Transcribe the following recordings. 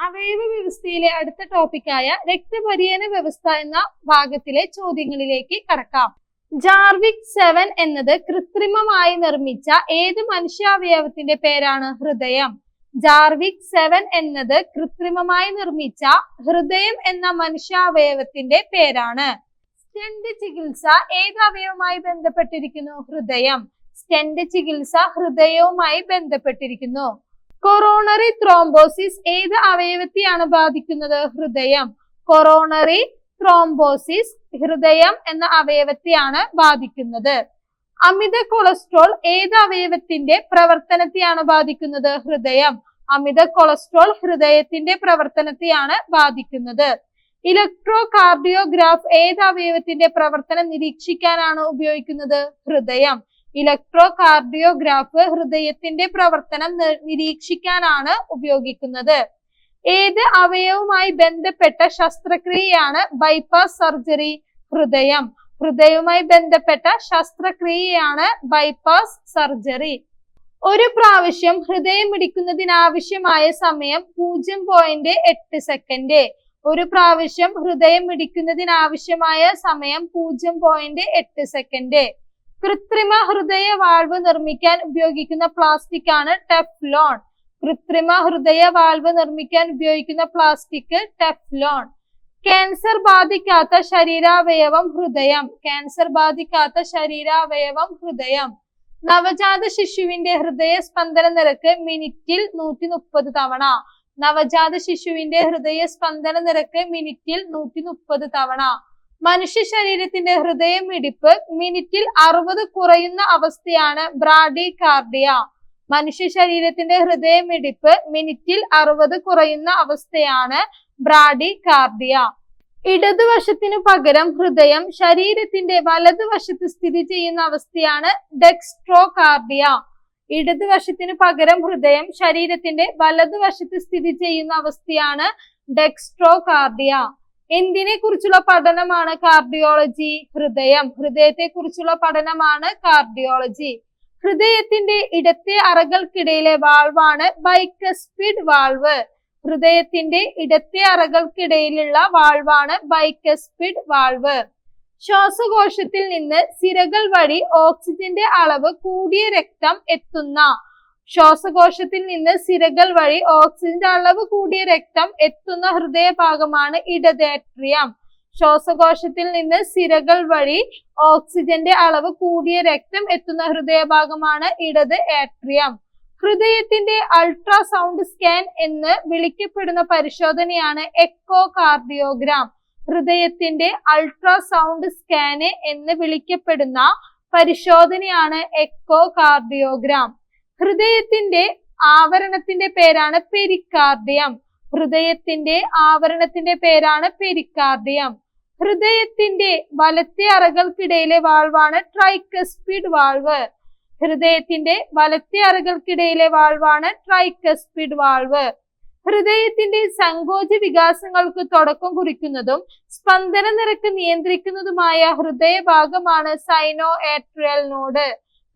അവയവ വ്യവസ്ഥയിലെ അടുത്ത ടോപ്പിക്കായ രക്തപരിയന വ്യവസ്ഥ എന്ന ഭാഗത്തിലെ ചോദ്യങ്ങളിലേക്ക് കടക്കാം. ജാർവിക് സെവൻ എന്നത് കൃത്രിമമായി നിർമ്മിച്ച ഏത് മനുഷ്യാവയവത്തിന്റെ പേരാണ് ഹൃദയം? ജാർവിക് സെവൻ എന്നത് കൃത്രിമമായി നിർമ്മിച്ച ഹൃദയം എന്ന മനുഷ്യാവയവത്തിന്റെ പേരാണ്. സ്റ്റെന്റ് ചികിത്സ ഏത് അവയവുമായി ബന്ധപ്പെട്ടിരിക്കുന്നു? ഹൃദയം. സ്റ്റെന്റ് ചികിത്സ ഹൃദയവുമായി ബന്ധപ്പെട്ടിരിക്കുന്നു. കൊറോണറി ത്രോംബോസിസ് ഏത് അവയവത്തെയാണ് ബാധിക്കുന്നത്? ഹൃദയം. കൊറോണറി ത്രോംബോസിസ് ഹൃദയം എന്ന അവയവത്തെയാണ് ബാധിക്കുന്നത്. അമിത കൊളസ്ട്രോൾ ഏത് അവയവത്തിന്റെ പ്രവർത്തനത്തെയാണ് ബാധിക്കുന്നത്? ഹൃദയം. അമിത കൊളസ്ട്രോൾ ഹൃദയത്തിന്റെ പ്രവർത്തനത്തെയാണ് ബാധിക്കുന്നത്. ഇലക്ട്രോ കാർഡിയോഗ്രാഫ് ഏത് അവയവത്തിന്റെ പ്രവർത്തനം നിരീക്ഷിക്കാനാണ് ഉപയോഗിക്കുന്നത്? ഹൃദയം. ഇലക്ട്രോ കാർഡിയോഗ്രാഫ് ഹൃദയത്തിന്റെ പ്രവർത്തനം നിരീക്ഷിക്കാനാണ് ഉപയോഗിക്കുന്നത്. ഏത് അവയവുമായി ബന്ധപ്പെട്ട ശസ്ത്രക്രിയയാണ് ബൈപ്പാസ് സർജറി ഹൃദയം? ഹൃദയവുമായി ബന്ധപ്പെട്ട ശസ്ത്രക്രിയയാണ് ബൈപ്പാസ് സർജറി. ഒരു പ്രാവശ്യം ഹൃദയം ഇടിക്കുന്നതിനാവശ്യമായ സമയം പൂജ്യം പോയിന്റ് എട്ട് സെക്കൻഡ് ഒരു പ്രാവശ്യം ഹൃദയം ഇടിക്കുന്നതിനാവശ്യമായ സമയം പൂജ്യം പോയിന്റ് എട്ട് സെക്കൻഡ് കൃത്രിമ ഹൃദയ വാൾവ് നിർമ്മിക്കാൻ ഉപയോഗിക്കുന്ന പ്ലാസ്റ്റിക് ആണ് ടെഫ്ലോൺ. കൃത്രിമ ഹൃദയ വാൾവ് നിർമ്മിക്കാൻ ഉപയോഗിക്കുന്ന പ്ലാസ്റ്റിക് ടെഫ്ലോൺ. ക്യാൻസർ ബാധിക്കാത്ത ശരീരാവയവം ഹൃദയം. ക്യാൻസർ ബാധിക്കാത്ത ശരീരാവയവം ഹൃദയം. നവജാത ശിശുവിന്റെ ഹൃദയ സ്പന്ദന നിരക്ക് മിനിറ്റിൽ നൂറ്റി മുപ്പത് തവണ. നവജാത ശിശുവിന്റെ ഹൃദയ സ്പന്ദന നിരക്ക് മിനിറ്റിൽ നൂറ്റി മുപ്പത് തവണ. മനുഷ്യ ശരീരത്തിന്റെ ഹൃദയം ഇടിപ്പ് മിനിറ്റിൽ അറുപത് കുറയുന്ന അവസ്ഥയാണ് ബ്രാഡി കാർഡിയ മനുഷ്യ ശരീരത്തിന്റെ ഹൃദയം ഇടിപ്പ് മിനിറ്റിൽ അറുപത് കുറയുന്ന അവസ്ഥയാണ് ബ്രാഡി കാർഡിയ ഇടതുവശത്തിനു പകരം ഹൃദയം ശരീരത്തിന്റെ വലതുവശത്ത് സ്ഥിതി ചെയ്യുന്ന അവസ്ഥയാണ് ഡെക്സ്ട്രോ കാർഡിയ ഇടതുവശത്തിന് പകരം ഹൃദയം ശരീരത്തിന്റെ വലതുവശത്ത് സ്ഥിതി ചെയ്യുന്ന അവസ്ഥയാണ് ഡെക്സ്ട്രോ കാർഡിയ എന്തിനെ കുറിച്ചുള്ള പഠനമാണ് കാർഡിയോളജി ഹൃദയം. ഹൃദയത്തെ കുറിച്ചുള്ള പഠനമാണ് കാർഡിയോളജി ഹൃദയത്തിന്റെ ഇടത്തെ അറകൾക്കിടയിലെ വാൾവാണ് ബൈക്കസ്പിഡ് വാൾവ് ഹൃദയത്തിന്റെ ഇടത്തെ അറകൾക്കിടയിലുള്ള വാൾവാണ് ബൈക്കസ്പിഡ് വാൾവ് ശ്വാസകോശത്തിൽ നിന്ന് സിരകൾ വഴി ഓക്സിജന്റെ അളവ് കൂടിയ രക്തം എത്തുന്ന ശ്വാസകോശത്തിൽ നിന്ന് സിരകൾ വഴി ഓക്സിജന്റെ അളവ് കൂടിയ രക്തം എത്തുന്ന ഹൃദയഭാഗമാണ് ഇടതേട്രിയം ശ്വാസകോശത്തിൽ നിന്ന് സിരകൾ വഴി ഓക്സിജന്റെ അളവ് കൂടിയ രക്തം എത്തുന്ന ഹൃദയഭാഗമാണ് ഇടത് ഏട്രിയം ഹൃദയത്തിന്റെ അൾട്രാസൗണ്ട് സ്കാൻ എന്ന് വിളിക്കപ്പെടുന്ന പരിശോധനയാണ് എക്കോ കാർഡിയോഗ്രാം ഹൃദയത്തിന്റെ അൾട്രാസൗണ്ട് സ്കാന് എന്ന് വിളിക്കപ്പെടുന്ന പരിശോധനയാണ് എക്കോ കാർഡിയോഗ്രാം ഹൃദയത്തിന്റെ ആവരണത്തിന്റെ പേരാണ് പെരിക്കാർഡിയം ഹൃദയത്തിന്റെ ആവരണത്തിന്റെ പേരാണ് പെരിക്കാർഡിയം ഹൃദയത്തിന്റെ വലത്തെ അറകൾക്കിടയിലെ വാൾവാണ് ട്രൈക്കസ്പിഡ് വാൾവ്. ഹൃദയത്തിന്റെ വലത്തെ അറകൾക്കിടയിലെ വാൾവാണ് ട്രൈക്കസ്പിഡ് വാൾവ്. ഹൃദയത്തിന്റെ സങ്കോച വികാസങ്ങൾക്ക് തുടക്കം കുറിക്കുന്നതും സ്പന്ദന നിരക്ക് നിയന്ത്രിക്കുന്നതുമായ ഹൃദയഭാഗമാണ് സൈനോ ഏട്രിയൽ നോഡ്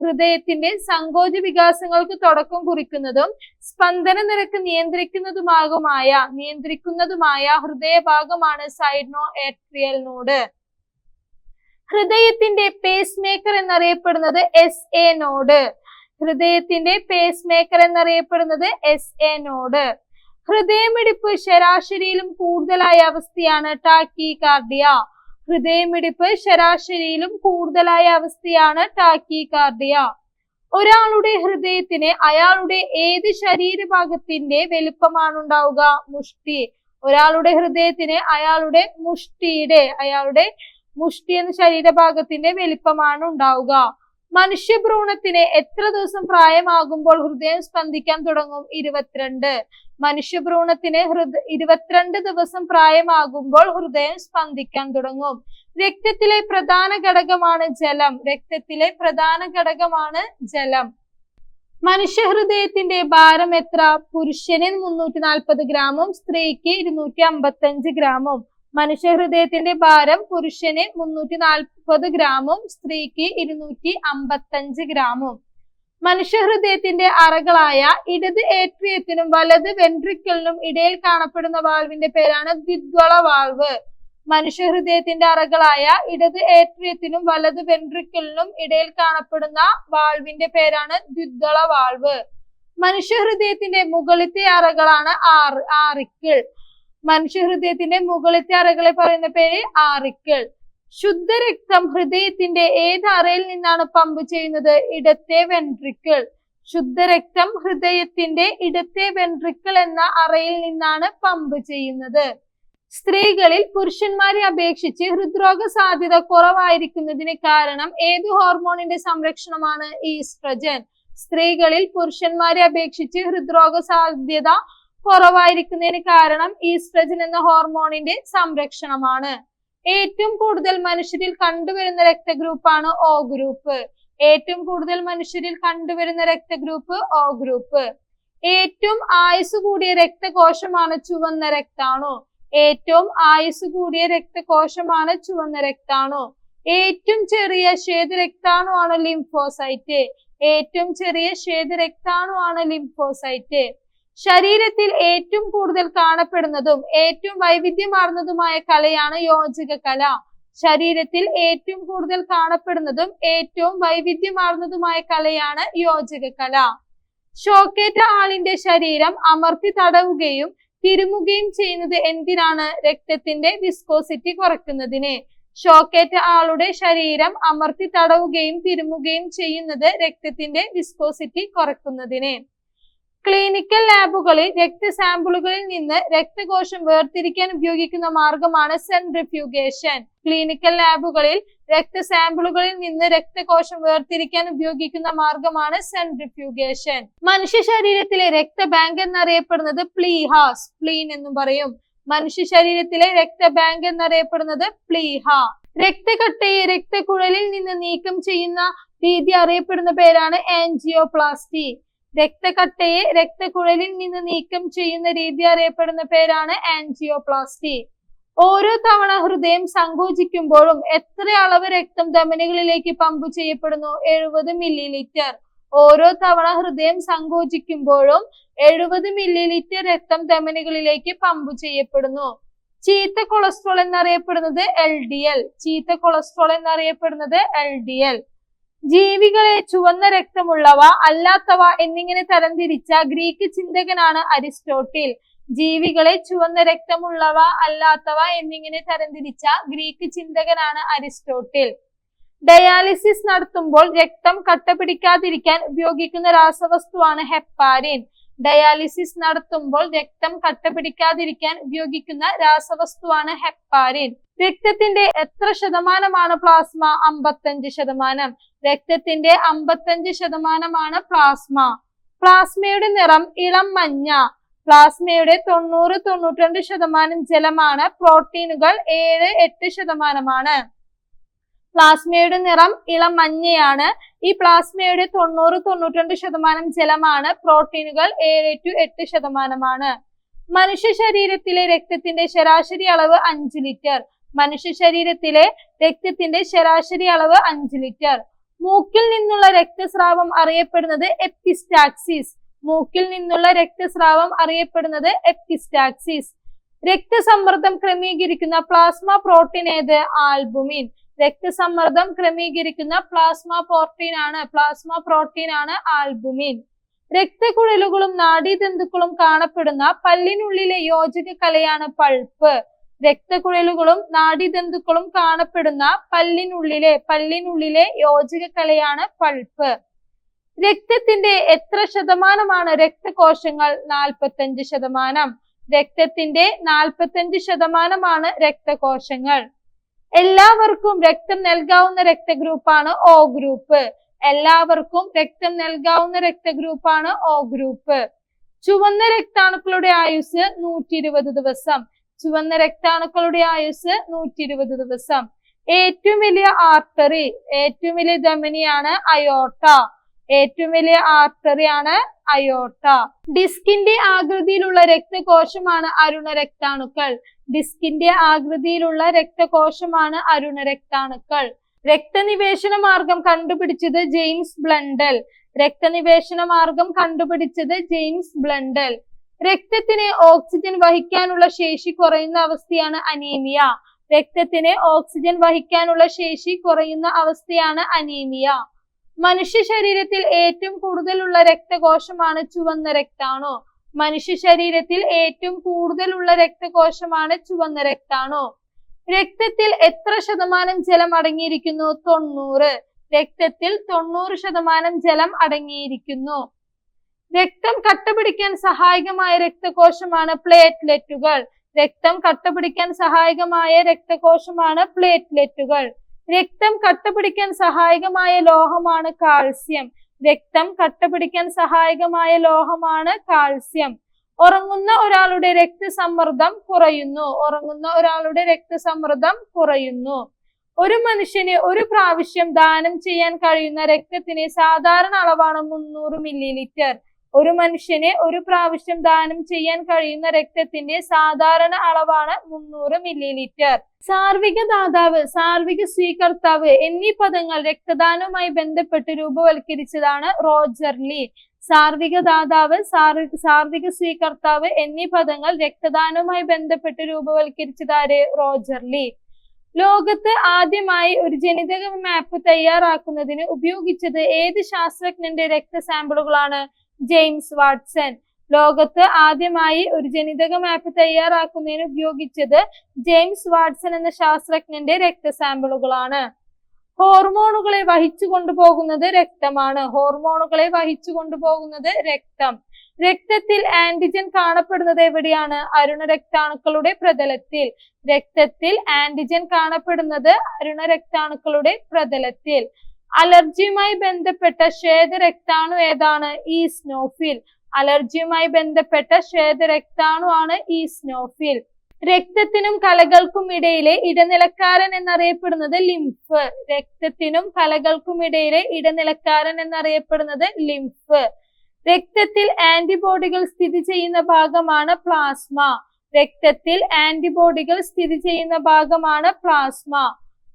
ഹൃദയത്തിന്റെ സങ്കോച വികാസങ്ങൾക്ക് തുടക്കം കുറിക്കുന്നതും സ്പന്ദന നിരക്ക് നിയന്ത്രിക്കുന്നതുമാകുമായ നിയന്ത്രിക്കുന്നതുമായ ഹൃദയഭാഗമാണ് സൈഡ്നോ ഏട്രിയൽ നോഡ് ഹൃദയത്തിന്റെ പേസ് മേക്കർ എന്നറിയപ്പെടുന്നത് എസ് എ നോഡ് ഹൃദയത്തിന്റെ പേസ് മേക്കർ എന്നറിയപ്പെടുന്നത് എസ് എ നോഡ് ഹൃദയമിടിപ്പ് ശരാശരിയിലും കൂടുതലായ അവസ്ഥയാണ് ടാക്കി കാർഡിയ ഹൃദയമിടിപ്പ് ശരാശരിയിലും കൂടുതലായ അവസ്ഥയാണ് ടാക്കി കാർഡിയ ഒരാളുടെ ഹൃദയത്തിന് അയാളുടെ ഏത് ശരീരഭാഗത്തിന്റെ വലുപ്പമാണ് ഉണ്ടാവുക മുഷ്ടി. ഒരാളുടെ ഹൃദയത്തിന് അയാളുടെ മുഷ്ടിയുടെ അയാളുടെ മുഷ്ടി എന്ന ശരീരഭാഗത്തിന്റെ വലിപ്പമാണ് ഉണ്ടാവുക. മനുഷ്യഭ്രൂണത്തിന് എത്ര ദിവസം പ്രായമാകുമ്പോൾ ഹൃദയം സ്പന്ദിക്കാൻ തുടങ്ങും? ഇരുപത്തിരണ്ട്. മനുഷ്യഭ്രൂണത്തിന് ഹൃദ ഇരുപത്തിരണ്ട് ദിവസം പ്രായമാകുമ്പോൾ ഹൃദയം സ്പന്ദിക്കാൻ തുടങ്ങും. രക്തത്തിലെ പ്രധാന ഘടകമാണ് ജലം. രക്തത്തിലെ പ്രധാന ഘടകമാണ് ജലം. മനുഷ്യഹൃദയത്തിന്റെ ഭാരം എത്ര? പുരുഷന് മുന്നൂറ്റി നാൽപ്പത് ഗ്രാമും സ്ത്രീക്ക് ഇരുന്നൂറ്റി അമ്പത്തി അഞ്ച് ഗ്രാമും. മനുഷ്യഹൃദയത്തിന്റെ ഭാരം പുരുഷന് മുന്നൂറ്റി നാൽപ്പത് ഗ്രാമും സ്ത്രീക്ക് ഇരുന്നൂറ്റി അമ്പത്തി അഞ്ച് ഗ്രാമും. മനുഷ്യഹൃദയത്തിന്റെ അറകളായ ഇടത് ഏട്രിയത്തിനും വലത് വെൻട്രിക്കലിനും ഇടയിൽ കാണപ്പെടുന്ന വാൾവിന്റെ പേരാണ് ദ്വിദ്വള വാൾവ് മനുഷ്യഹൃദയത്തിന്റെ അറകളായ ഇടത് ഏട്രിയത്തിനും വലത് വെൻട്രിക്കലിനും ഇടയിൽ കാണപ്പെടുന്ന വാൾവിന്റെ പേരാണ് ദ്വിദ്വള വാൾവ് മനുഷ്യഹൃദയത്തിന്റെ മുകളിലത്തെ അറകളാണ് ആറ് ആറിക്കിൾ. മനുഷ്യഹൃദയത്തിന്റെ മുകളിലത്തെ അറകളെ പറയുന്ന പേര് ആറിക്കൾ. ശുദ്ധരക്തം ഹൃദയത്തിന്റെ ഏത് അറയിൽ നിന്നാണ് പമ്പ് ചെയ്യുന്നത്? ഇടത്തെ വെൻട്രിക്കിൾ. ശുദ്ധരക്തം ഹൃദയത്തിന്റെ ഇടത്തെ വെൻട്രിക്കിൾ എന്ന അറയിൽ നിന്നാണ് പമ്പ് ചെയ്യുന്നത്. സ്ത്രീകളിൽ പുരുഷന്മാരെ അപേക്ഷിച്ച് ഹൃദ്രോഗ സാധ്യത കുറവായിരിക്കുന്നതിന് കാരണം ഏത് ഹോർമോണിന്റെ സംരക്ഷണമാണ് ഈസ്ട്രജൻ? സ്ത്രീകളിൽ പുരുഷന്മാരെ അപേക്ഷിച്ച് ഹൃദ്രോഗ സാധ്യത കുറവായിരിക്കുന്നതിന് കാരണം ഈസ്ട്രജൻ എന്ന ഹോർമോണിന്റെ സംരക്ഷണമാണ്. ഏറ്റവും കൂടുതൽ മനുഷ്യരിൽ കണ്ടുവരുന്ന രക്തഗ്രൂപ്പാണ് ഒ ഗ്രൂപ്പ് ഏറ്റവും കൂടുതൽ മനുഷ്യരിൽ കണ്ടുവരുന്ന രക്തഗ്രൂപ്പ് ഒ ഗ്രൂപ്പ് ഏറ്റവും ആയുസ് കൂടിയ രക്തകോശമാണ് ചുവന്ന രക്താണോ. ഏറ്റവും ആയുസ് കൂടിയ രക്തകോശമാണ് ചുവന്ന രക്താണോ. ഏറ്റവും ചെറിയ ശ്വേത രക്താണു ആണ് ലിംഫോസൈറ്റ്. ഏറ്റവും ചെറിയ ശ്വേത രക്താണു ആണ് ലിംഫോസൈറ്റ്. ശരീരത്തിൽ ഏറ്റവും കൂടുതൽ കാണപ്പെടുന്നതും ഏറ്റവും വൈവിധ്യമാർന്നതുമായ കലയാണ് യോജക കല. ശരീരത്തിൽ ഏറ്റവും കൂടുതൽ കാണപ്പെടുന്നതും ഏറ്റവും വൈവിധ്യമാർന്നതുമായ കലയാണ് യോജക കല. ഷോക്കേറ്റ ആളിന്റെ ശരീരം അമർത്തി തടവുകയും തിരുമുകയും ചെയ്യുന്നത് എന്തിനാണ്? രക്തത്തിന്റെ വിസ്കോസിറ്റി കുറയ്ക്കുന്നതിന്. ഷോക്കേറ്റ ആളുടെ ശരീരം അമർത്തി തടവുകയും തിരുമുകയും ചെയ്യുന്നത് രക്തത്തിന്റെ വിസ്കോസിറ്റി കുറയ്ക്കുന്നതിന്. ക്ലിനിക്കൽ ലാബുകളിൽ രക്തസാമ്പിളുകളിൽ നിന്ന് രക്തകോശം വേർതിരിക്കാൻ ഉപയോഗിക്കുന്ന മാർഗമാണ് സെൻട്രിഫ്യൂഗേഷൻ ക്ലിനിക്കൽ ലാബുകളിൽ രക്തസാമ്പിളുകളിൽ നിന്ന് രക്തകോശം വേർതിരിക്കാൻ ഉപയോഗിക്കുന്ന മാർഗമാണ് സെൻട്രിഫ്യൂഗേഷൻ മനുഷ്യ ശരീരത്തിലെ രക്തബാങ്ക് എന്നറിയപ്പെടുന്നത് പ്ലീഹാസ് പ്ലീൻ എന്നും പറയും. മനുഷ്യ ശരീരത്തിലെ രക്തബാങ്ക് എന്നറിയപ്പെടുന്നത് പ്ലീഹ രക്തകട്ടയെ രക്തക്കുഴലിൽ നിന്ന് നീക്കം ചെയ്യുന്ന രീതി അറിയപ്പെടുന്ന പേരാണ് ആൻജിയോപ്ലാസ്റ്റി രക്തക്കട്ടയെ രക്തക്കുഴലിൽ നിന്ന് നീക്കം ചെയ്യുന്ന രീതി അറിയപ്പെടുന്ന പേരാണ് ആൻജിയോപ്ലാസ്റ്റി. ഓരോ തവണ ഹൃദയം സങ്കോചിക്കുമ്പോഴും എത്ര അളവ് രക്തം ധമനികളിലേക്ക് പമ്പ് ചെയ്യപ്പെടുന്നു? എഴുപത് മില്ലി ലിറ്റർ ഓരോ തവണ ഹൃദയം സങ്കോചിക്കുമ്പോഴും എഴുപത് മില്ലി ലിറ്റർ രക്തം ധമനികളിലേക്ക് പമ്പ് ചെയ്യപ്പെടുന്നു. ചീത്ത കൊളസ്ട്രോൾ എന്നറിയപ്പെടുന്നത് എൽ ഡി എൽ. ചീത്ത കൊളസ്ട്രോൾ എന്നറിയപ്പെടുന്നത് എൽ ഡി എൽ. ജീവികളെ ചുവന്ന രക്തമുള്ളവ അല്ലാത്തവ എന്നിങ്ങനെ തരംതിരിച്ച ഗ്രീക്ക് ചിന്തകനാണ് അരിസ്റ്റോട്ടിൽ. ജീവികളെ ചുവന്ന രക്തമുള്ളവ അല്ലാത്തവ എന്നിങ്ങനെ തരംതിരിച്ച ഗ്രീക്ക് ചിന്തകനാണ് അരിസ്റ്റോട്ടിൽ. ഡയാലിസിസ് നടത്തുമ്പോൾ രക്തം കട്ട പിടിക്കാതിരിക്കാൻ ഉപയോഗിക്കുന്ന രാസവസ്തുവാണ് ഹെപ്പാരിൻ. ഡയാലിസിസ് നടത്തുമ്പോൾ രക്തം കട്ട പിടിക്കാതിരിക്കാൻ ഉപയോഗിക്കുന്ന രാസവസ്തുവാണ് ഹെപ്പാരിൻ. രക്തത്തിന്റെ എത്ര ശതമാനമാണ് പ്ലാസ്മ അമ്പത്തഞ്ച് ശതമാനം. രക്തത്തിന്റെ അമ്പത്തഞ്ച് ശതമാനമാണ് പ്ലാസ്മ പ്ലാസ്മയുടെ നിറം ഇളം മഞ്ഞ. പ്ലാസ്മയുടെ തൊണ്ണൂറ് തൊണ്ണൂറ്റിരണ്ട് ശതമാനം ജലമാണ്. പ്രോട്ടീനുകൾ ഏഴ് എട്ട് ശതമാനമാണ്. പ്ലാസ്മയുടെ നിറം ഇളം മഞ്ഞയാണ്. ഈ പ്ലാസ്മയുടെ തൊണ്ണൂറ് തൊണ്ണൂറ്റിരണ്ട് ശതമാനം ജലമാണ്. പ്രോട്ടീനുകൾ ഏഴ് ടു എട്ട് ശതമാനമാണ്. മനുഷ്യ ശരീരത്തിലെ രക്തത്തിന്റെ ശരാശരി അളവ് അഞ്ച് ലിറ്റർ. മനുഷ്യ ശരീരത്തിലെ രക്തത്തിന്റെ ശരാശരി അളവ് അഞ്ച് ലിറ്റർ. മൂക്കിൽ നിന്നുള്ള രക്തസ്രാവം അറിയപ്പെടുന്നത് എപ്പിസ്റ്റാക്സിസ്. മൂക്കിൽ നിന്നുള്ള രക്തസ്രാവം അറിയപ്പെടുന്നത് എപ്പിസ്റ്റാക്സിസ്. രക്തസമ്മർദ്ദം ക്രമീകരിക്കുന്ന പ്ലാസ്മ പ്രോട്ടീൻ ഏത്? ആൽബുമിൻ. രക്തസമ്മർദ്ദം ക്രമീകരിക്കുന്ന പ്ലാസ്മ പ്രോട്ടീൻ ആണ്. പ്ലാസ്മ പ്രോട്ടീൻ ആണ് ആൽബുമിൻ. രക്തക്കുഴലുകളും നാഡീതന്തുക്കളും കാണപ്പെടുന്ന പല്ലിനുള്ളിലെ യോജക കലയാണ് പൾപ്പ്. രക്തക്കുഴലുകളും നാഡീതന്തുക്കളും കാണപ്പെടുന്ന പല്ലിനുള്ളിലെ പല്ലിനുള്ളിലെ യോജക കലയാണ് പൾപ്പ്. രക്തത്തിന്റെ എത്ര ശതമാനമാണ് രക്തകോശങ്ങൾ? നാൽപ്പത്തഞ്ച് ശതമാനം. രക്തത്തിന്റെ നാൽപ്പത്തഞ്ച് ശതമാനമാണ് രക്തകോശങ്ങൾ. എല്ലാവർക്കും രക്തം നൽകാവുന്ന രക്തഗ്രൂപ്പാണ് ഒ ഗ്രൂപ്പ് എല്ലാവർക്കും രക്തം നൽകാവുന്ന രക്തഗ്രൂപ്പാണ് ഒ ഗ്രൂപ്പ് ചുവന്ന രക്താണുക്കളുടെ ആയുസ് നൂറ്റി ഇരുപത് ദിവസം. ചുവന്ന രക്താണുക്കളുടെ ആയുസ് നൂറ്റി ഇരുപത് ദിവസം. ഏറ്റവും വലിയ ആർട്ടറി ഏറ്റവും വലിയ ധമനിയാണ് അയോട്ട ഏറ്റവും വലിയ ആർട്ടറിയാണ് അയോട്ട ഡിസ്കിന്റെ ആകൃതിയിലുള്ള രക്തകോശമാണ് അരുണ രക്താണുക്കൾ. ഡിസ്കിന്റെ ആകൃതിയിലുള്ള രക്തകോശമാണ് അരുണ രക്താണുക്കൾ. രക്തനിവേശന മാർഗം കണ്ടുപിടിച്ചത് ജെയിംസ് ബ്ലണ്ടൽ. രക്തനിവേശന മാർഗം കണ്ടുപിടിച്ചത് ജെയിംസ് ബ്ലണ്ടൽ. രക്തത്തിന് ഓക്സിജൻ വഹിക്കാനുള്ള ശേഷി കുറയുന്ന അവസ്ഥയാണ് അനീമിയ രക്തത്തിന് ഓക്സിജൻ വഹിക്കാനുള്ള ശേഷി കുറയുന്ന അവസ്ഥയാണ് അനീമിയ മനുഷ്യ ശരീരത്തിൽ ഏറ്റവും കൂടുതലുള്ള രക്തകോശമാണ് ചുവന്ന രക്താണു? മനുഷ്യ ശരീരത്തിൽ ഏറ്റവും കൂടുതലുള്ള രക്തകോശമാണ് ചുവന്ന രക്താണു? രക്തത്തിൽ എത്ര ശതമാനം ജലം അടങ്ങിയിരിക്കുന്നു? തൊണ്ണൂറ്. രക്തത്തിൽ തൊണ്ണൂറ് ശതമാനം ജലം അടങ്ങിയിരിക്കുന്നു. രക്തം കട്ടപിടിക്കാൻ സഹായകമായ രക്തകോശമാണ് പ്ലേറ്റ്ലെറ്റുകൾ. രക്തം കട്ടപിടിക്കാൻ സഹായകമായ രക്തകോശമാണ് പ്ലേറ്റ്ലെറ്റുകൾ. രക്തം കട്ടപിടിക്കാൻ സഹായകമായ ലോഹമാണ് കാൽസ്യം. രക്തം കട്ടപിടിക്കാൻ സഹായകമായ ലോഹമാണ് കാൽസ്യം. ഉറങ്ങുന്ന ഒരാളുടെ രക്തസമ്മർദ്ദം കുറയുന്നു. ഉറങ്ങുന്ന ഒരാളുടെ രക്തസമ്മർദ്ദം കുറയുന്നു. ഒരു മനുഷ്യന് ഒരു പ്രാവശ്യം ദാനം ചെയ്യാൻ കഴിയുന്ന രക്തത്തിന് സാധാരണ അളവാണ് മുന്നൂറ് മില്ലി ലിറ്റർ ഒരു മനുഷ്യനെ ഒരു പ്രാവശ്യം ദാനം ചെയ്യാൻ കഴിയുന്ന രക്തത്തിന്റെ സാധാരണ അളവാണ് മുന്നൂറ് മില്ലി ലിറ്റർ സാർവിക ദാതാവ് സാർവിക സ്വീകർത്താവ് എന്നീ പദങ്ങൾ രക്തദാനവുമായി ബന്ധപ്പെട്ട് രൂപവൽക്കരിച്ചതാണ് റോജർ ലീ. സാർവിക ദാതാവ് സാർവിക സ്വീകർത്താവ് എന്നീ പദങ്ങൾ രക്തദാനവുമായി ബന്ധപ്പെട്ട് രൂപവൽക്കരിച്ചതാര് റോജർ ലീ. ലോകത്ത് ആദ്യമായി ഒരു ജനിതക മാപ്പ് തയ്യാറാക്കുന്നതിന് ഉപയോഗിച്ചത് ഏത് ശാസ്ത്രജ്ഞന്റെ രക്തസാമ്പിളുകളാണ് ജെയിംസ് വാട്സൺ. ലോകത്ത് ആദ്യമായി ഒരു ജനിതക മാപ്പ് തയ്യാറാക്കുന്നതിന് ഉപയോഗിച്ചത് ജെയിംസ് വാട്സൺ എന്ന ശാസ്ത്രജ്ഞന്റെ രക്ത സാമ്പിളുകളാണ്. ഹോർമോണുകളെ വഹിച്ചു കൊണ്ടുപോകുന്നത് രക്തമാണ്. ഹോർമോണുകളെ വഹിച്ചു കൊണ്ടുപോകുന്നത് രക്തം. രക്തത്തിൽ ആന്റിജൻ കാണപ്പെടുന്നത് എവിടെയാണ്? അരുണ രക്താണുക്കളുടെ പ്രതലത്തിൽ. രക്തത്തിൽ ആന്റിജൻ കാണപ്പെടുന്നത് അരുണ രക്താണുക്കളുടെ പ്രതലത്തിൽ. അലർജിയുമായി ബന്ധപ്പെട്ട ശ്വേതരക്താണു ഏതാണ് ഈ സ്നോഫിൽ അലർജിയുമായി ബന്ധപ്പെട്ട ശ്വേതരക്താണു ആണ് ഈ സ്നോഫിൽ രക്തത്തിനും കലകൾക്കും ഇടയിലെ ഇടനിലക്കാരൻ എന്നറിയപ്പെടുന്നത് ലിംഫ് രക്തത്തിനും കലകൾക്കും ഇടയിലെ ഇടനിലക്കാരൻ എന്നറിയപ്പെടുന്നത് ലിംഫ് രക്തത്തിൽ ആന്റിബോഡികൾ സ്ഥിതി ചെയ്യുന്ന ഭാഗമാണ് പ്ലാസ്മ രക്തത്തിൽ ആന്റിബോഡികൾ സ്ഥിതി ചെയ്യുന്ന ഭാഗമാണ് പ്ലാസ്മ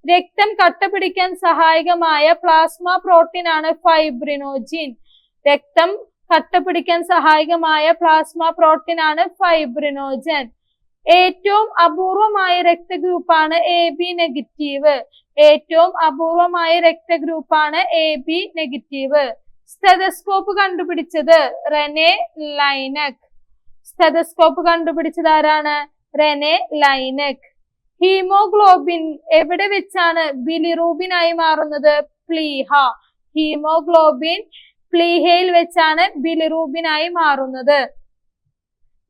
രക്തം കട്ടപിടിക്കാൻ സഹായകമായ പ്ലാസ്മ പ്രോട്ടീൻ ആണ് ഫൈബ്രിനോജിൻ രക്തം കട്ടപിടിക്കാൻ സഹായകമായ പ്ലാസ്മ പ്രോട്ടീൻ ആണ് ഫൈബ്രിനോജൻ ഏറ്റവും അപൂർവമായ രക്തഗ്രൂപ്പാണ് എ ബി നെഗറ്റീവ് ഏറ്റവും അപൂർവമായ രക്തഗ്രൂപ്പാണ് എ ബി നെഗറ്റീവ് സ്റ്റെതസ്കോപ്പ് കണ്ടുപിടിച്ചത് റെനെ ലൈനക്. സ്റ്റെതസ്കോപ്പ് കണ്ടുപിടിച്ചത് ആരാണ്? റെനെ ലൈനക്. ഹീമോഗ്ലോബിൻ എവിടെ വെച്ചാണ് ബിലിറൂബിനായി മാറുന്നത്? പ്ലീഹ. ഹീമോഗ്ലോബിൻ പ്ലീഹയിൽ വെച്ചാണ് ബിലിറൂബിനായി മാറുന്നത്.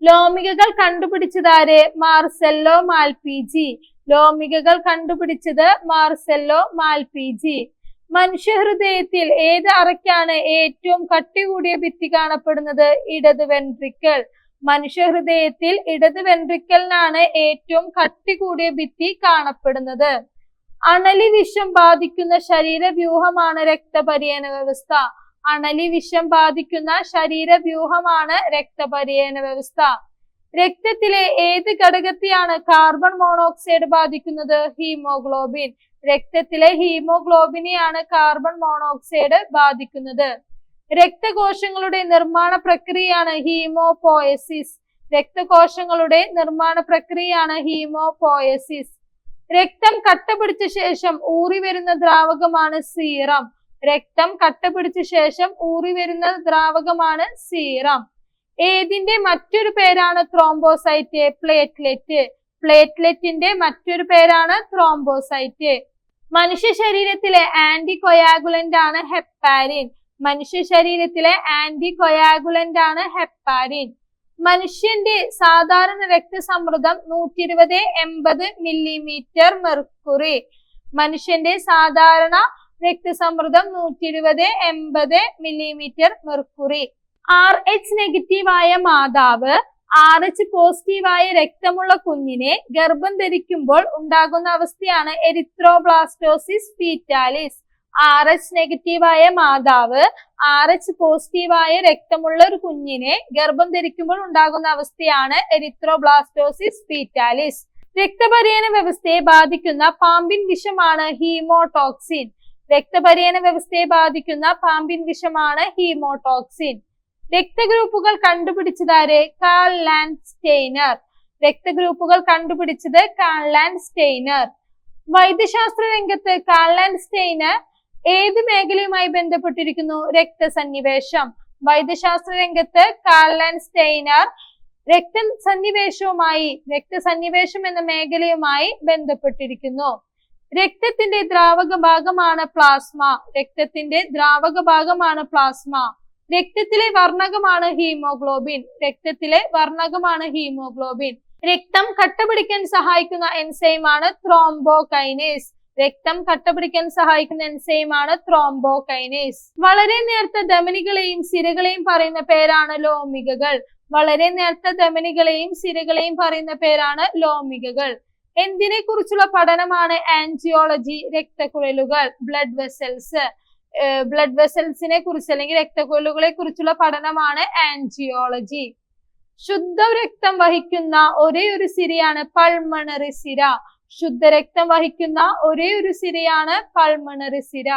ലോമികകൾ കണ്ടുപിടിച്ചതാര് മാർസെല്ലോ മാൽപിജി. ലോമികകൾ കണ്ടുപിടിച്ചത് മാർസെല്ലോ മാൽപിജി. മനുഷ്യഹൃദയത്തിൽ ഏത് അറയ്ക്കാണ് ഏറ്റവും കട്ടി കൂടിയ ഭിത്തി കാണപ്പെടുന്നത്? ഇടത് വെൻട്രിക്കൽ മനുഷ്യഹൃദയത്തിൽ ഇടത് വെൻട്രിക്കലിനാണ് ഏറ്റവും കട്ടി കൂടിയ ഭിത്തി കാണപ്പെടുന്നത്. അണലി വിഷം ബാധിക്കുന്ന ശരീരവ്യൂഹമാണ് രക്തപര്യന വ്യവസ്ഥ അണലി വിഷം ബാധിക്കുന്ന ശരീരവ്യൂഹമാണ് രക്തപര്യന വ്യവസ്ഥ രക്തത്തിലെ ഏത് ഘടകത്തെയാണ് കാർബൺ മോണോക്സൈഡ് ബാധിക്കുന്നത്? ഹീമോഗ്ലോബിൻ. രക്തത്തിലെ ഹീമോഗ്ലോബിനെയാണ് കാർബൺ മോണോക്സൈഡ് ബാധിക്കുന്നത്. രക്തകോശങ്ങളുടെ നിർമ്മാണ പ്രക്രിയയാണ് ഹീമോപോയസിസ്. രക്തകോശങ്ങളുടെ നിർമ്മാണ പ്രക്രിയയാണ് ഹീമോപോയസിസ്. രക്തം കട്ടപിടിച്ച ശേഷം ഊറി വരുന്ന ദ്രാവകമാണ് സീറം. രക്തം കട്ടപിടിച്ച ശേഷം ഊറി വരുന്ന ദ്രാവകമാണ് സീറം. ഏതിന്റെ മറ്റൊരു പേരാണ് ത്രോംബോസൈറ്റ്? പ്ലേറ്റ്ലെറ്റ്. പ്ലേറ്റ്ലെറ്റിന്റെ മറ്റൊരു പേരാണ് ത്രോംബോസൈറ്റ്. മനുഷ്യ ശരീരത്തിലെ ആന്റി കൊയാഗുലന്റ് ആണ് ഹെപ്പാരിൻ. മനുഷ്യ ശരീരത്തിലെ ആന്റി കൊയാഗുലന്റ് ആണ് ഹെപ്പാരിൻ മനുഷ്യന്റെ സാധാരണ രക്തസമ്മർദ്ദം നൂറ്റി ഇരുപത് എൺപത് മില്ലിമീറ്റർ മെർക്കുറി മനുഷ്യന്റെ സാധാരണ രക്തസമ്മർദ്ദം നൂറ്റി ഇരുപത് എൺപത് millimetre mercury R H negative ആയ മാതാവ് ആർ എച്ച് പോസിറ്റീവായ രക്തമുള്ള കുഞ്ഞിനെ ഗർഭം ധരിക്കുമ്പോൾ ഉണ്ടാകുന്ന അവസ്ഥയാണ് എരിത്രോബ്ലാസ്റ്റോസിസ് ഫീറ്റാലിസ് ആർ എച്ച് നെഗറ്റീവായ മാതാവ് ആർ എച്ച് പോസിറ്റീവായ രക്തമുള്ള ഒരു കുഞ്ഞിനെ ഗർഭം ധരിക്കുമ്പോൾ ഉണ്ടാകുന്ന അവസ്ഥയാണ് എരിത്രോബ്ലാസ്റ്റോസിസ് ഫീറ്റാലിസ് രക്തപര്യന വ്യവസ്ഥയെ ബാധിക്കുന്ന പാമ്പിൻ വിഷമാണ് ഹീമോടോക്സിൻ രക്തപര്യന വ്യവസ്ഥയെ ബാധിക്കുന്ന പാമ്പിൻ വിഷമാണ് ഹീമോടോക്സിൻ രക്തഗ്രൂപ്പുകൾ കണ്ടുപിടിച്ചതാരെ കാൾ ലാൻഡ് സ്റ്റെയ്നർ രക്തഗ്രൂപ്പുകൾ കണ്ടുപിടിച്ചത് കാൾ ലാൻഡ് സ്റ്റെയ്നർ വൈദ്യശാസ്ത്ര രംഗത്ത് കാൾ ലാൻഡ് സ്റ്റെയ്നർ ഏത് മേഖലയുമായി ബന്ധപ്പെട്ടിരിക്കുന്നു? രക്തസന്നിവേശം. വൈദ്യശാസ്ത്ര രംഗത്ത് കാർലൻ സ്റ്റെയ്നർ രക്തസന്നിവേശവുമായി രക്തസന്നിവേശം എന്ന മേഖലയുമായി ബന്ധപ്പെട്ടിരിക്കുന്നു. രക്തത്തിന്റെ ദ്രാവക ഭാഗമാണ് പ്ലാസ്മ. രക്തത്തിന്റെ ദ്രാവക ഭാഗമാണ് പ്ലാസ്മ. രക്തത്തിലെ വർണകമാണ് ഹീമോഗ്ലോബിൻ. രക്തത്തിലെ വർണകമാണ് ഹീമോഗ്ലോബിൻ. രക്തം കട്ടപിടിക്കാൻ സഹായിക്കുന്ന എൻസൈമാണ് ത്രോംബോകൈനേസ്. രക്തം കട്ടപിടിക്കാൻ സഹായിക്കുന്ന എൻസൈമാണ് ത്രോംബോകൈനേസ് വളരെ നേർത്ത ധമനികളെയും സിരകളെയും പറയുന്ന പേരാണ് ലോമികകൾ വളരെ നേർത്ത ധമനികളെയും സിരകളെയും പറയുന്ന പേരാണ് ലോമികകൾ. എന്തിനെ കുറിച്ചുള്ള പഠനമാണ് ആൻജിയോളജി രക്തക്കുഴലുകൾ ബ്ലഡ് വെസൽസ് ബ്ലഡ് വെസൽസിനെ കുറിച്ച് അല്ലെങ്കിൽ രക്തക്കുഴലുകളെ കുറിച്ചുള്ള പഠനമാണ് ആൻജിയോളജി ശുദ്ധ രക്തം വഹിക്കുന്ന ഒരേ ഒരു സിരയാണ് പൾമണറി സിര. ശുദ്ധരക്തം വഹിക്കുന്ന ഒരേ ഒരു സിരയാണ് പൾമണറി സിര.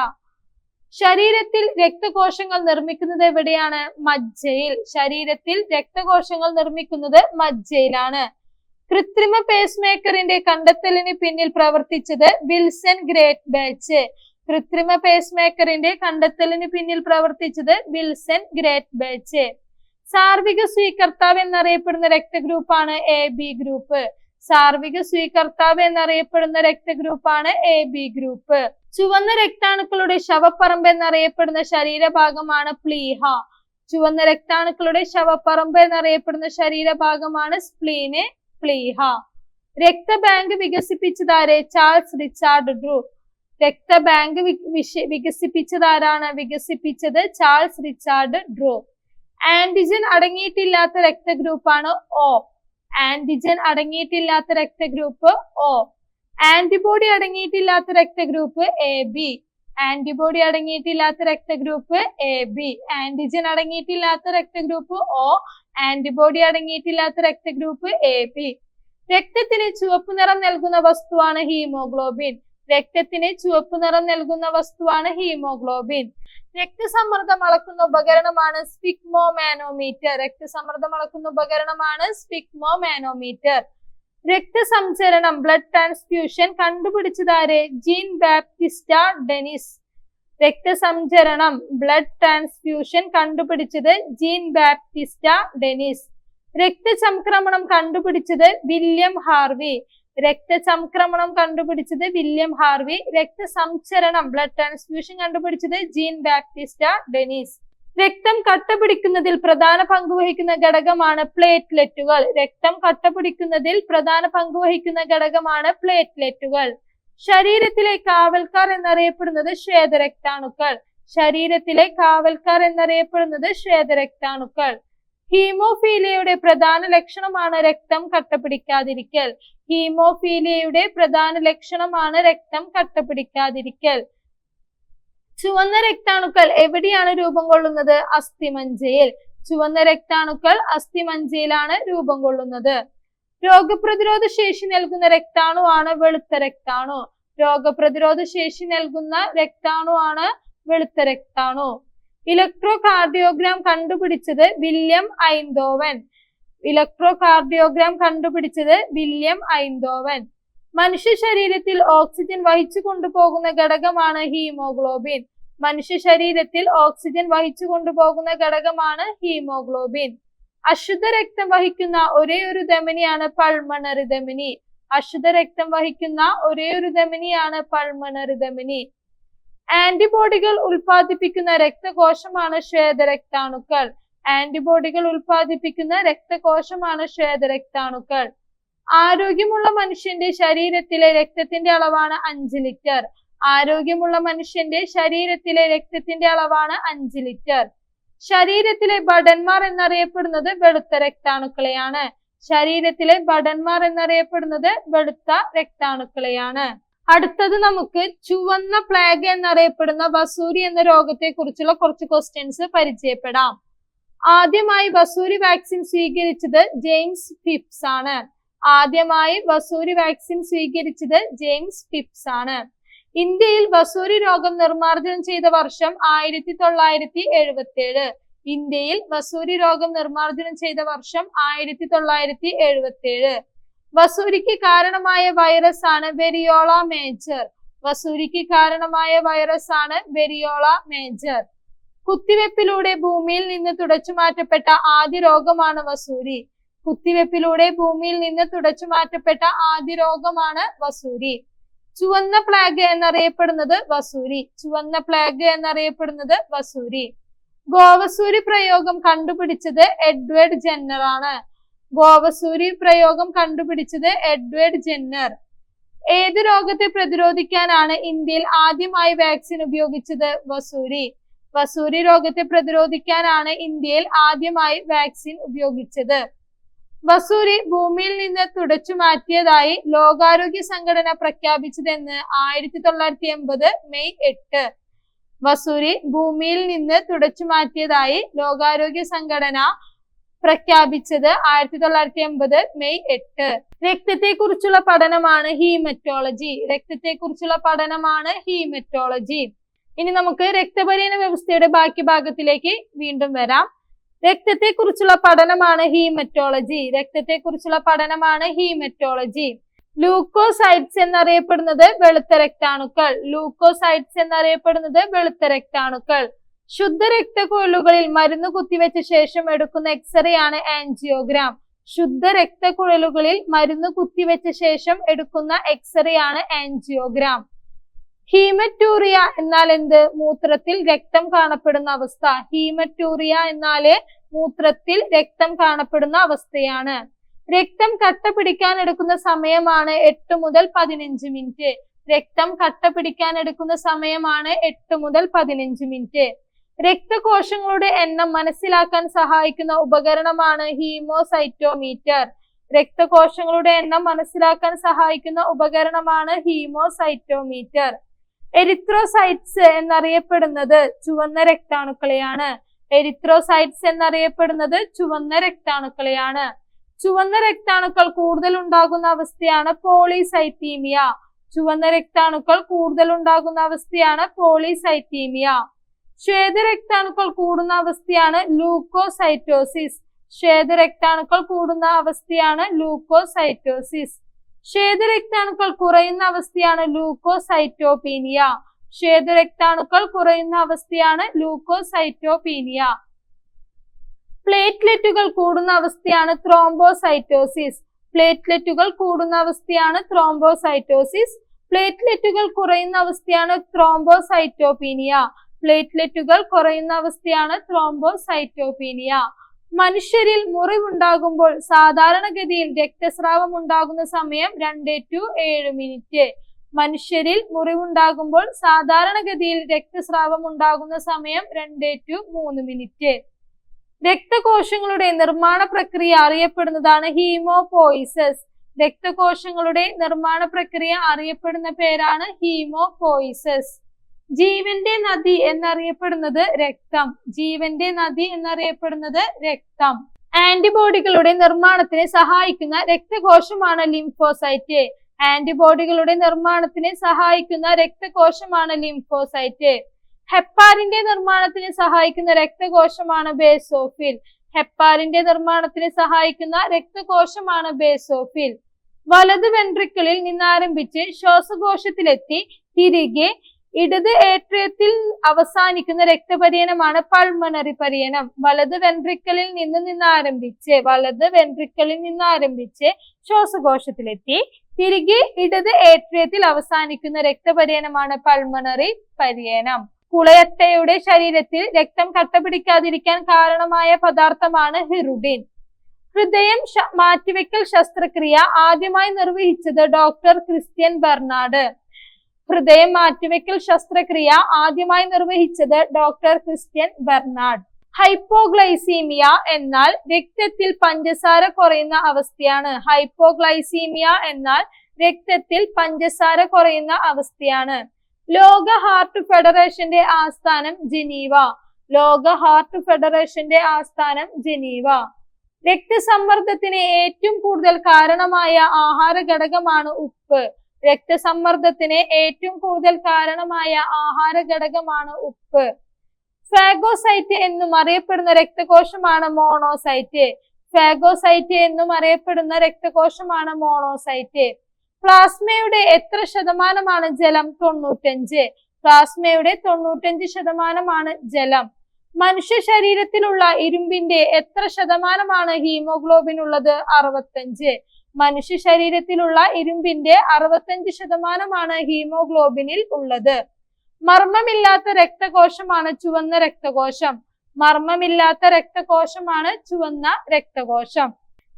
ശരീരത്തിൽ രക്തകോശങ്ങൾ നിർമ്മിക്കുന്നത് എവിടെയാണ്? മജ്ജയിൽ. ശരീരത്തിൽ രക്തകോശങ്ങൾ നിർമ്മിക്കുന്നത് മജ്ജയിലാണ്. കൃത്രിമ പേസ് മേക്കറിന്റെ കണ്ടെത്തലിന് പിന്നിൽ പ്രവർത്തിച്ചത് വിൽസൺ ഗ്രേറ്റ് ബാച്ച്. കൃത്രിമ പേസ് മേക്കറിന്റെ കണ്ടെത്തലിന് പിന്നിൽ പ്രവർത്തിച്ചത് വിൽസൺ ഗ്രേറ്റ് ബാച്ച്. സാർവിക സ്വീകർത്താവ് എന്നറിയപ്പെടുന്ന രക്തഗ്രൂപ്പാണ് എ ബി ഗ്രൂപ്പ്. സാർവിക സ്വീകർത്താവ് എന്നറിയപ്പെടുന്ന രക്തഗ്രൂപ്പാണ് എ ബി ഗ്രൂപ്പ്. ചുവന്ന രക്താണുക്കളുടെ ശവപ്പറമ്പ് എന്നറിയപ്പെടുന്ന ശരീരഭാഗമാണ് പ്ലീഹ. ചുവന്ന രക്താണുക്കളുടെ ശവപ്പറമ്പ് എന്നറിയപ്പെടുന്ന ശരീരഭാഗമാണ് സ്പ്ലീന് പ്ലീഹ. രക്തബാങ്ക് വികസിപ്പിച്ചതാരെ ചാൾസ് റിച്ചാർഡ് ഡ്രൂ. രക്തബാങ്ക് വികസിപ്പിച്ചതാരാണ്? വികസിപ്പിച്ചത് ചാൾസ് റിച്ചാർഡ് ഡ്രൂ. ആന്റിജൻ അടങ്ങിയിട്ടില്ലാത്ത രക്തഗ്രൂപ്പാണ് ഒ. ആന്റിജൻ അടങ്ങിയിട്ടില്ലാത്ത രക്തഗ്രൂപ്പ് ഒ ആന്റിബോഡി അടങ്ങിയിട്ടില്ലാത്ത രക്തഗ്രൂപ്പ് എ ബി ആന്റിബോഡി അടങ്ങിയിട്ടില്ലാത്ത രക്തഗ്രൂപ്പ് എ ബി ആന്റിജൻ അടങ്ങിയിട്ടില്ലാത്ത രക്തഗ്രൂപ്പ് ഒ ആന്റിബോഡി അടങ്ങിയിട്ടില്ലാത്ത രക്തഗ്രൂപ്പ് എ ബി രക്തത്തിന് ചുവപ്പ് നിറം നൽകുന്ന വസ്തുവാണ് ഹീമോഗ്ലോബിൻ. രക്തത്തിന് ചുവപ്പ് നിറം നൽകുന്ന വസ്തുവാണ് ഹീമോഗ്ലോബിൻ. രക്തസമ്മർദ്ദം അളക്കുന്ന ഉപകരണമാണ് സ്പിക്മോ മാനോമീറ്റർ രക്തസമ്മർദ്ദം അളക്കുന്ന ഉപകരണമാണ് സ്പിക്മോ മാനോമീറ്റർ രക്തസംചരണം blood transfusion കണ്ടുപിടിച്ചതാര്? Jean Baptiste Denis. രക്തസംചരണം blood transfusion കണ്ടുപിടിച്ചത് ജീൻ ബാപ്റ്റിസ്റ്റ ഡെനിസ്. രക്തചംക്രമണം കണ്ടുപിടിച്ചത് വില്യം ഹാർവി. രക്തചംക്രമണം കണ്ടുപിടിച്ചത് വില്യം ഹാർവി രക്തസംചരണം ബ്ലഡ് ട്രാൻസ്ഫ്യൂഷൻ കണ്ടുപിടിച്ചത് ജീൻ ബാപ്റ്റിസ്റ്റ ഡെനീസ്. രക്തം കട്ടപിടിക്കുന്നതിൽ പ്രധാന പങ്കുവഹിക്കുന്ന ഘടകമാണ് പ്ലേറ്റ്ലെറ്റുകൾ. രക്തം കട്ടപിടിക്കുന്നതിൽ പ്രധാന പങ്കുവഹിക്കുന്ന ഘടകമാണ് പ്ലേറ്റ്ലെറ്റുകൾ. ശരീരത്തിലെ കാവൽക്കാർ എന്നറിയപ്പെടുന്നത് ശ്വേതരക്താണുക്കൾ. ശരീരത്തിലെ കാവൽക്കാർ എന്നറിയപ്പെടുന്നത് ശ്വേതരക്താണുക്കൾ. ഹീമോഫീലിയയുടെ പ്രധാന ലക്ഷണമാണ് രക്തം കട്ടപിടിക്കാതിരിക്കൽ. ഹീമോഫീലിയയുടെ പ്രധാന ലക്ഷണമാണ് രക്തം കട്ടപിടിക്കാതിരിക്കൽ. ചുവന്ന രക്താണുക്കൾ എവിടെയാണ് രൂപം കൊള്ളുന്നത്? അസ്ഥിമഞ്ചയിൽ. ചുവന്ന രക്താണുക്കൾ അസ്ഥിമഞ്ചയിലാണ് രൂപം കൊള്ളുന്നത്. രോഗപ്രതിരോധ ശേഷി നൽകുന്ന രക്താണുവാണ് വെളുത്ത രക്താണു. രോഗപ്രതിരോധ ശേഷി നൽകുന്ന രക്താണുവാണ് വെളുത്ത രക്താണു. ഇലക്ട്രോ കാർഡിയോഗ്രാം കണ്ടുപിടിച്ചത് വില്യം ഐന്തോവൻ ഇലക്ട്രോ കാർഡിയോഗ്രാം കണ്ടുപിടിച്ചത് വില്യം ഐന്തോവൻ മനുഷ്യ ശരീരത്തിൽ ഓക്സിജൻ വഹിച്ചു കൊണ്ടുപോകുന്ന ഘടകമാണ് ഹീമോഗ്ലോബിൻ മനുഷ്യ ശരീരത്തിൽ ഓക്സിജൻ വഹിച്ചു കൊണ്ടുപോകുന്ന ഘടകമാണ് ഹീമോഗ്ലോബിൻ അശുദ്ധ രക്തം വഹിക്കുന്ന ഒരേ ഒരു ധമനിയാണ് പൾമണറി ധമനി. അശുദ്ധ രക്തം വഹിക്കുന്ന ഒരേ ഒരു ധമനിയാണ് പൾമണറി ധമനി. ആന്റിബോഡികൾ ഉൽപ്പാദിപ്പിക്കുന്ന രക്തകോശമാണ് ശ്വേതരക്താണുക്കൾ. ആന്റിബോഡികൾ ഉൽപ്പാദിപ്പിക്കുന്ന രക്തകോശമാണ് ശ്വേതരക്താണുക്കൾ. ആരോഗ്യമുള്ള മനുഷ്യന്റെ ശരീരത്തിലെ രക്തത്തിന്റെ അളവാണ് അഞ്ച് ലിറ്റർ. ആരോഗ്യമുള്ള മനുഷ്യന്റെ ശരീരത്തിലെ രക്തത്തിന്റെ അളവാണ് അഞ്ച് ലിറ്റർ. ശരീരത്തിലെ ഭടന്മാർ എന്നറിയപ്പെടുന്നത് വെളുത്ത രക്താണുക്കളെയാണ്. ശരീരത്തിലെ ഭടന്മാർ എന്നറിയപ്പെടുന്നത് വെളുത്ത രക്താണുക്കളെയാണ്. അടുത്തത് നമുക്ക് ചുവന്ന പ്ലേഗ് എന്നറിയപ്പെടുന്ന വസൂരി എന്ന രോഗത്തെ കുറിച്ചുള്ള കുറച്ച് ക്വസ്റ്റ്യൻസ് പരിചയപ്പെടാം. ആദ്യമായി വസൂരി വാക്സിൻ സ്വീകരിച്ചത് ജെയിംസ് ഫിപ്സ് ആണ്. ആദ്യമായി വസൂരി വാക്സിൻ സ്വീകരിച്ചത് ജെയിംസ് ഫിപ്സ് ആണ്. ഇന്ത്യയിൽ വസൂരി രോഗം നിർമ്മാർജനം ചെയ്ത വർഷം ആയിരത്തി തൊള്ളായിരത്തി എഴുപത്തി ഏഴ് ഇന്ത്യയിൽ വസൂരി രോഗം നിർമ്മാർജനം ചെയ്ത വർഷം ആയിരത്തി തൊള്ളായിരത്തി എഴുപത്തി ഏഴ് വസൂരിക്ക് കാരണമായ വൈറസ് ആണ് വെരിയോള മേജർ വസൂരിക്ക് കാരണമായ വൈറസ് ആണ് വെരിയോള മേജർ കുത്തിവെപ്പിലൂടെ ഭൂമിയിൽ നിന്ന് തുടച്ചു മാറ്റപ്പെട്ട ആദ്യ രോഗമാണ് വസൂരി. കുത്തിവെപ്പിലൂടെ ഭൂമിയിൽ നിന്ന് തുടച്ചു മാറ്റപ്പെട്ട ആദ്യ രോഗമാണ് വസൂരി. ചുവന്ന പ്ലാഗ് എന്നറിയപ്പെടുന്നത് വസൂരി. ചുവന്ന പ്ലാഗ് എന്നറിയപ്പെടുന്നത് വസൂരി. ഗോവസൂരി പ്രയോഗം കണ്ടുപിടിച്ചത് എഡ്വേർഡ് ജെന്നർ ആണ് ഗോവസൂരി പ്രയോഗം കണ്ടുപിടിച്ചത് എഡ്വേർഡ് ജെന്നർ. ഏത് രോഗത്തെ പ്രതിരോധിക്കാനാണ് ഇന്ത്യയിൽ ആദ്യമായി വാക്സിൻ ഉപയോഗിച്ചത് വസൂരി? വസൂരി രോഗത്തെ പ്രതിരോധിക്കാനാണ് ഇന്ത്യയിൽ ആദ്യമായി വാക്സിൻ ഉപയോഗിച്ചത്. വസൂരി ഭൂമിയിൽ നിന്ന് തുടച്ചു മാറ്റിയതായി ലോകാരോഗ്യ സംഘടന പ്രഖ്യാപിച്ചതെന്ന് ആയിരത്തി തൊള്ളായിരത്തി എൺപത് മെയ് എട്ട്. വസൂരി ഭൂമിയിൽ നിന്ന് തുടച്ചു മാറ്റിയതായി ലോകാരോഗ്യ സംഘടന പ്രഖ്യാപിച്ചത് ആയിരത്തി തൊള്ളായിരത്തി എൺപത് മെയ് എട്ട്. രക്തത്തെ കുറിച്ചുള്ള പഠനമാണ് ഹീമറ്റോളജി. രക്തത്തെ കുറിച്ചുള്ള പഠനമാണ് ഹീമറ്റോളജി. ഇനി നമുക്ക് രക്തപരിണ വ്യവസ്ഥയുടെ ബാക്കി ഭാഗത്തിലേക്ക് വീണ്ടും വരാം. രക്തത്തെ കുറിച്ചുള്ള പഠനമാണ് ഹീമറ്റോളജി. രക്തത്തെ കുറിച്ചുള്ള പഠനമാണ് ഹീമറ്റോളജി. ലൂക്കോസൈറ്റ്സ് എന്നറിയപ്പെടുന്നത് വെളുത്ത രക്താണുക്കൾ. ലൂക്കോസൈറ്റ്സ് എന്നറിയപ്പെടുന്നത് വെളുത്ത രക്താണുക്കൾ. ശുദ്ധ രക്തക്കുഴലുകളിൽ മരുന്ന് കുത്തിവെച്ച ശേഷം എടുക്കുന്ന എക്സ്റേ ആണ് ആൻജിയോഗ്രാം ശുദ്ധ രക്തക്കുഴലുകളിൽ മരുന്ന് കുത്തിവെച്ച ശേഷം എടുക്കുന്ന എക്സ്റേ ആണ് ആൻജിയോഗ്രാം ഹീമറ്റൂറിയ എന്നാൽ എന്ത്? മൂത്രത്തിൽ രക്തം കാണപ്പെടുന്ന അവസ്ഥ. ഹീമറ്റൂറിയ എന്നാൽ മൂത്രത്തിൽ രക്തം കാണപ്പെടുന്ന അവസ്ഥയാണ്. രക്തം കട്ട പിടിക്കാൻ എടുക്കുന്ന സമയമാണ് എട്ട് മുതൽ പതിനഞ്ച് മിനിറ്റ്. രക്തം കട്ട പിടിക്കാൻ എടുക്കുന്ന സമയമാണ് എട്ട് മുതൽ പതിനഞ്ച് മിനിറ്റ്. രക്തകോശങ്ങളുടെ എണ്ണം മനസ്സിലാക്കാൻ സഹായിക്കുന്ന ഉപകരണമാണ് ഹീമോസൈറ്റോമീറ്റർ. രക്തകോശങ്ങളുടെ എണ്ണം മനസ്സിലാക്കാൻ സഹായിക്കുന്ന ഉപകരണമാണ് ഹീമോസൈറ്റോമീറ്റർ. എരിത്രോസൈറ്റ്സ് എന്നറിയപ്പെടുന്നത് ചുവന്ന രക്താണുക്കളെയാണ്. എരിത്രോസൈറ്റ്സ് എന്നറിയപ്പെടുന്നത് ചുവന്ന രക്താണുക്കളെയാണ്. ചുവന്ന രക്താണുക്കൾ കൂടുതൽ ഉണ്ടാകുന്ന അവസ്ഥയാണ് പോളിസൈത്തീമിയ ചുവന്ന രക്താണുക്കൾ കൂടുതൽ ഉണ്ടാകുന്ന അവസ്ഥയാണ് പോളിസൈത്തീമിയ ശ്വേതരക്താണുക്കൾ കൂടുന്ന അവസ്ഥയാണ് ലൂക്കോസൈറ്റോസിസ്. ശ്വേതരക്താണുക്കൾ കൂടുന്ന അവസ്ഥയാണ് ലൂക്കോസൈറ്റോസിസ്. ശ്വേതരക്താണുക്കൾ കുറയുന്ന അവസ്ഥയാണ് ലൂക്കോസൈറ്റോപീനിയ. ശ്വേതരക്താണുക്കൾ കുറയുന്ന അവസ്ഥയാണ് ലൂക്കോസൈറ്റോപീനിയ. പ്ലേറ്റ്ലെറ്റുകൾ കൂടുന്ന അവസ്ഥയാണ് ത്രോംബോസൈറ്റോസിസ്. പ്ലേറ്റ്ലെറ്റുകൾ കൂടുന്ന അവസ്ഥയാണ് ത്രോംബോസൈറ്റോസിസ്. പ്ലേറ്റ്ലെറ്റുകൾ കുറയുന്ന അവസ്ഥയാണ് ത്രോംബോസൈറ്റോപീനിയ. പ്ലേറ്റ്ലെറ്റുകൾ കുറയുന്ന അവസ്ഥയാണ് ത്രോംബോസൈറ്റോപീനിയ മനുഷ്യരിൽ മുറിവുണ്ടാകുമ്പോൾ സാധാരണഗതിയിൽ രക്തസ്രാവം ഉണ്ടാകുന്ന സമയം രണ്ട് ടു ഏഴ് മിനിറ്റ് മനുഷ്യരിൽ മുറിവുണ്ടാകുമ്പോൾ സാധാരണഗതിയിൽ രക്തസ്രാവം ഉണ്ടാകുന്ന സമയം രണ്ട് ടു മൂന്ന് മിനിറ്റ് രക്തകോശങ്ങളുടെ നിർമ്മാണ പ്രക്രിയ അറിയപ്പെടുന്നതാണ് ഹീമോപോയിസസ്. രക്തകോശങ്ങളുടെ നിർമ്മാണ പ്രക്രിയ അറിയപ്പെടുന്ന പേരാണ് ഹീമോപോയിസസ്. ജീവന്റെ നദി എന്നറിയപ്പെടുന്നത് രക്തം. ജീവന്റെ നദി എന്നറിയപ്പെടുന്നത് രക്തം. ആന്റിബോഡികളുടെ നിർമ്മാണത്തിന് സഹായിക്കുന്ന രക്തകോശമാണ് ലിംഫോസൈറ്റ്. ആന്റിബോഡികളുടെ നിർമ്മാണത്തിന് സഹായിക്കുന്ന രക്തകോശമാണ് ലിംഫോസൈറ്റ്. ഹെപ്പാറിന്റെ നിർമ്മാണത്തിന് സഹായിക്കുന്ന രക്തകോശമാണ് ബേസോഫിൽ. ഹെപ്പാറിന്റെ നിർമ്മാണത്തിന് സഹായിക്കുന്ന രക്തകോശമാണ് ബേസോഫിൽ. വലത് വെൻട്രിക്കിളിൽ നിന്നാരംഭിച്ച് ശ്വാസകോശത്തിലെത്തി തിരികെ ഇടത് ഏട്രിയത്തിൽ അവസാനിക്കുന്ന രക്തപര്യനമാണ് പൾമണറി പര്യനം. വലത് വെൻട്രിക്കലിൽ നിന്ന് നിന്ന് ആരംഭിച്ച് വലത് വെൻട്രിക്കലിൽ നിന്ന് ആരംഭിച്ച് ശ്വാസകോശത്തിലെത്തി. തിരികെ ഇടത് ഏട്രിയത്തിൽ അവസാനിക്കുന്ന രക്തപര്യനമാണ് പൾമണറി പര്യനം. കുളയത്തയുടെ ശരീരത്തിൽ രക്തം കട്ടപിടിക്കാതിരിക്കാൻ കാരണമായ പദാർത്ഥമാണ് ഹിറുഡിൻ. ഹൃദയം മാറ്റിവെക്കൽ ശസ്ത്രക്രിയ ആദ്യമായി നിർവഹിച്ചത് ഡോക്ടർ ക്രിസ്ത്യൻ ബെർണാഡ്. ഹൃദയം മാറ്റിവെക്കൽ ശസ്ത്രക്രിയ ആദ്യമായി നിർവഹിച്ചത് ഡോക്ടർ ക്രിസ്ത്യൻ ബെർണാഡ്. ഹൈപ്പോഗ്ലൈസീമിയ എന്നാൽ രക്തത്തിൽ പഞ്ചസാര കുറയുന്ന അവസ്ഥയാണ്. ഹൈപ്പോഗ്ലൈസീമിയ എന്നാൽ രക്തത്തിൽ പഞ്ചസാര കുറയുന്ന അവസ്ഥയാണ്. ലോക ഹാർട്ട് ഫെഡറേഷന്റെ ആസ്ഥാനം ജനീവ. ലോക ഹാർട്ട് ഫെഡറേഷന്റെ ആസ്ഥാനം ജനീവ. രക്തസമ്മർദ്ദത്തിന് ഏറ്റവും കൂടുതൽ കാരണമായ ആഹാര ഘടകമാണ് ഉപ്പ്. രക്തസമ്മർദ്ദത്തിന് ഏറ്റവും കൂടുതൽ കാരണമായ ആഹാര ഘടകമാണ് ഉപ്പ്. ഫാഗോസൈറ്റ് എന്നും അറിയപ്പെടുന്ന രക്തകോശമാണ് മോണോസൈറ്റ്. ഫാഗോസൈറ്റ് എന്നും അറിയപ്പെടുന്ന രക്തകോശമാണ് മോണോസൈറ്റ്. പ്ലാസ്മയുടെ എത്ര ശതമാനമാണ് ജലം? തൊണ്ണൂറ്റഞ്ച്. പ്ലാസ്മയുടെ തൊണ്ണൂറ്റഞ്ച് ശതമാനമാണ് ജലം. മനുഷ്യ ശരീരത്തിലുള്ള ഇരുമ്പിന്റെ എത്ര ശതമാനമാണ് ഹീമോഗ്ലോബിൻ ഉള്ളത്? അറുപത്തഞ്ച്. മനുഷ്യ ശരീരത്തിലുള്ള ഇരുമ്പിന്റെ അറുപത്തഞ്ച് ശതമാനമാണ് ഹീമോഗ്ലോബിനിൽ ഉള്ളത്. മർമ്മമില്ലാത്ത രക്തകോശമാണ് ചുവന്ന രക്തകോശം. മർമ്മമില്ലാത്ത രക്തകോശമാണ് ചുവന്ന രക്തകോശം.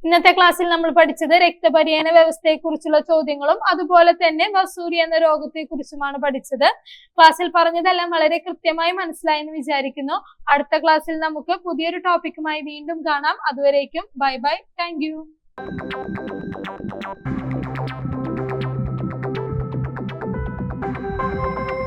ഇന്നത്തെ ക്ലാസ്സിൽ നമ്മൾ പഠിച്ചത് രക്തപര്യന വ്യവസ്ഥയെ കുറിച്ചുള്ള ചോദ്യങ്ങളും അതുപോലെ തന്നെ വസൂരി എന്ന രോഗത്തെ കുറിച്ചുമാണ് പഠിച്ചത്. ക്ലാസ്സിൽ പറഞ്ഞതെല്ലാം വളരെ കൃത്യമായി മനസ്സിലായെന്ന് വിചാരിക്കുന്നു. അടുത്ത ക്ലാസ്സിൽ നമുക്ക് പുതിയൊരു ടോപ്പിക്കുമായി വീണ്ടും കാണാം. അതുവരേക്കും bye bye. Thank Thank you.